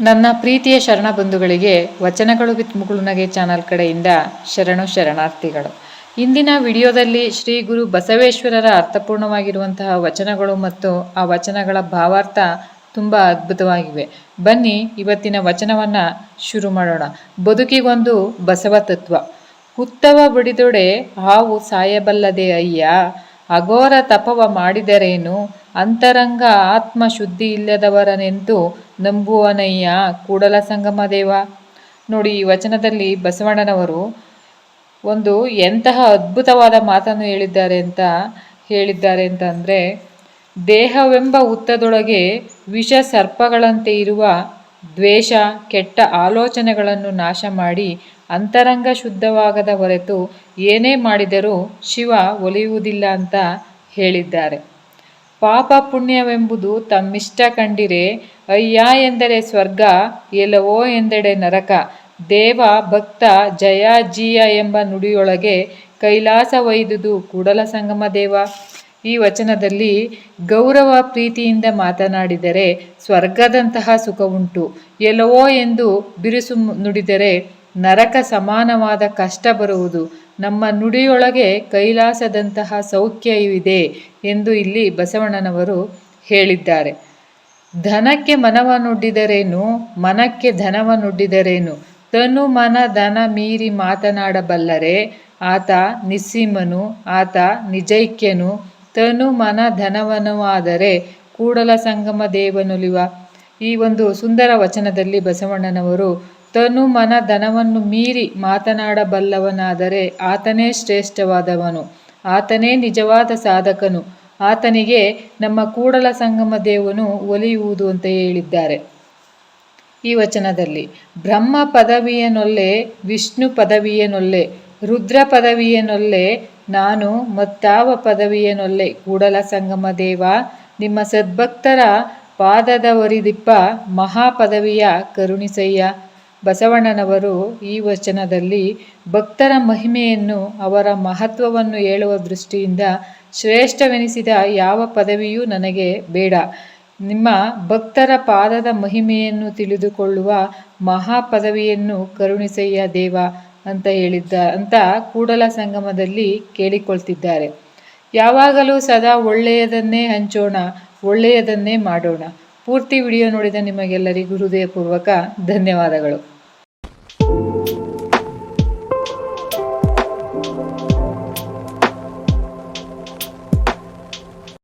ನನ್ನ ಪ್ರೀತಿಯ ಶರಣ ಬಂಧುಗಳಿಗೆ ವಚನಗಳು ವಿತ್ ಮುಗುಳುನಗೆ ಚಾನಲ್ ಕಡೆಯಿಂದ ಶರಣು ಶರಣಾರ್ಥಿಗಳು. ಇಂದಿನ ವಿಡಿಯೋದಲ್ಲಿ ಶ್ರೀ ಗುರು ಬಸವೇಶ್ವರರ ಅರ್ಥಪೂರ್ಣವಾಗಿರುವಂತಹ ವಚನಗಳು ಮತ್ತು ಆ ವಚನಗಳ ಭಾವಾರ್ಥ ತುಂಬ ಅದ್ಭುತವಾಗಿವೆ. ಬನ್ನಿ ಇವತ್ತಿನ ವಚನವನ್ನು ಶುರು ಮಾಡೋಣ. ಬದುಕಿಗೊಂದು ಬಸವ ತತ್ವ. ಕುತ್ತವ ಬಡಿದೊಡೆ ಹಾವು ಸಾಯಬಲ್ಲದೆ ಅಯ್ಯ. ಅಘೋರ ತಪವ ಮಾಡಿದರೇನು? ಅಂತರಂಗ ಆತ್ಮ ಶುದ್ಧಿ ಇಲ್ಲದವರನೆಂದು ನಂಬುವನಯ್ಯ ಕೂಡಲ ಸಂಗಮ ದೇವ. ನೋಡಿ, ಈ ವಚನದಲ್ಲಿ ಬಸವಣ್ಣನವರು ಒಂದು ಎಂತಹ ಅದ್ಭುತವಾದ ಮಾತನ್ನು ಹೇಳಿದ್ದಾರೆ ಅಂತ ಹೇಳಿದ್ದಾರೆ ಅಂತ ಅಂದರೆ, ದೇಹವೆಂಬ ಹುತ್ತದೊಳಗೆ ವಿಷ ಸರ್ಪಗಳಂತೆ ಇರುವ ದ್ವೇಷ, ಕೆಟ್ಟ ಆಲೋಚನೆಗಳನ್ನು ನಾಶ ಮಾಡಿ ಅಂತರಂಗ ಶುದ್ಧವಾಗದ ಹೊರತು ಏನೇ ಮಾಡಿದರೂ ಶಿವ ಒಲಿಯುವುದಿಲ್ಲ ಅಂತ ಹೇಳಿದ್ದಾರೆ. ಪಾಪ ಪುಣ್ಯವೆಂಬುದು ತಮ್ಮಿಷ್ಟ ಕಂಡಿರೆ, ಅಯ್ಯ ಎಂದರೆ ಸ್ವರ್ಗ, ಎಲ್ಲವೋ ಎಂದೆಡೆ ನರಕ, ದೇವ, ಭಕ್ತ, ಜಯ, ಜೀಯ ಎಂಬ ನುಡಿಯೊಳಗೆ ಕೈಲಾಸ ಒಯ್ದುದು ಕೂಡಲ ಸಂಗಮ ದೇವ. ಈ ವಚನದಲ್ಲಿ ಗೌರವ ಪ್ರೀತಿಯಿಂದ ಮಾತನಾಡಿದರೆ ಸ್ವರ್ಗದಂತಹ ಸುಖ ಉಂಟು ಎಲ್ಲವೋ ಎಂದು ಬಿರುಸು ನುಡಿದರೆ ನರಕ ಸಮಾನವಾದ ಕಷ್ಟ ಬರುವುದು ನಮ್ಮ ನುಡಿಯೊಳಗೆ ಕೈಲಾಸದಂತಹ ಸೌಖ್ಯವಿದೆ ಎಂದು ಇಲ್ಲಿ ಬಸವಣ್ಣನವರು ಹೇಳಿದ್ದಾರೆ. ಧನಕ್ಕೆ ಮನವನ್ನುಡ್ಡಿದರೇನು? ಮನಕ್ಕೆ ಧನವನ್ನುಡ್ಡಿದರೇನು? ತನು ಮನ ಧನ ಮೀರಿ ಮಾತನಾಡಬಲ್ಲರೆ, ಆತ ನಿಸ್ಸೀಮನು, ಆತ ನಿಜೈಕ್ಯನು. ತನು ಮನ ಧನವನವಾದರೆ ಕೂಡಲ ಸಂಗಮ ದೇವನುಲಿವ. ಈ ಒಂದು ಸುಂದರ ವಚನದಲ್ಲಿ ಬಸವಣ್ಣನವರು ತನು ಮನ ಧನವನ್ನು ಮೀರಿ ಮಾತನಾಡಬಲ್ಲವನಾದರೆ ಆತನೇ ಶ್ರೇಷ್ಠವಾದವನು. ಆತನೇ ನಿಜವಾದ ಸಾಧಕನು. ಆತನಿಗೆ ನಮ್ಮ ಕೂಡಲ ಸಂಗಮ ದೇವನು ಒಲಿಯುವುದು ಅಂತ ಹೇಳಿದ್ದಾರೆ. ಈ ವಚನದಲ್ಲಿ, ಬ್ರಹ್ಮ ಪದವಿಯನೊಲ್ಲೆ ವಿಷ್ಣು ಪದವಿಯನೊಲ್ಲೆ ರುದ್ರ ಪದವಿಯನೊಲ್ಲೆ ನಾನು ಮತ್ತಾವ ಪದವಿಯನೊಲ್ಲೆ ಕೂಡಲ ಸಂಗಮ ದೇವ, ನಿಮ್ಮ ಸದ್ಭಕ್ತರ ಪಾದದವರಿದಿಪ್ಪ ಮಹಾಪದವಿಯ ಕರುಣಿಸಯ್ಯ ಬಸವಣ್ಣನವರು ಈ ವಚನದಲ್ಲಿ ಭಕ್ತರ ಮಹಿಮೆಯನ್ನು ಅವರ ಮಹತ್ವವನ್ನು ಹೇಳುವ ದೃಷ್ಟಿಯಿಂದ ಶ್ರೇಷ್ಠವೆನಿಸಿದ ಯಾವ ಪದವಿಯೂ ನನಗೆ ಬೇಡ. ನಿಮ್ಮ ಭಕ್ತರ ಪಾದದ ಮಹಿಮೆಯನ್ನು ತಿಳಿದುಕೊಳ್ಳುವ ಮಹಾಪದವಿಯನ್ನು ಕರುಣಿಸಯ್ಯ ದೇವ ಅಂತ ಹೇಳಿದ್ದ, ಅಂತ ಕೂಡಲ ಸಂಗಮದಲ್ಲಿ ಕೇಳಿಕೊಳ್ತಿದ್ದಾರೆ. ಯಾವಾಗಲೂ ಸದಾ ಒಳ್ಳೆಯದನ್ನೇ ಹಂಚೋಣ, ಒಳ್ಳೆಯದನ್ನೇ ಮಾಡೋಣ. ಪೂರ್ತಿ ವಿಡಿಯೋ ನೋಡಿದ ನಿಮಗೆಲ್ಲರಿಗೂ ಹೃದಯಪೂರ್ವಕ ಧನ್ಯವಾದಗಳು.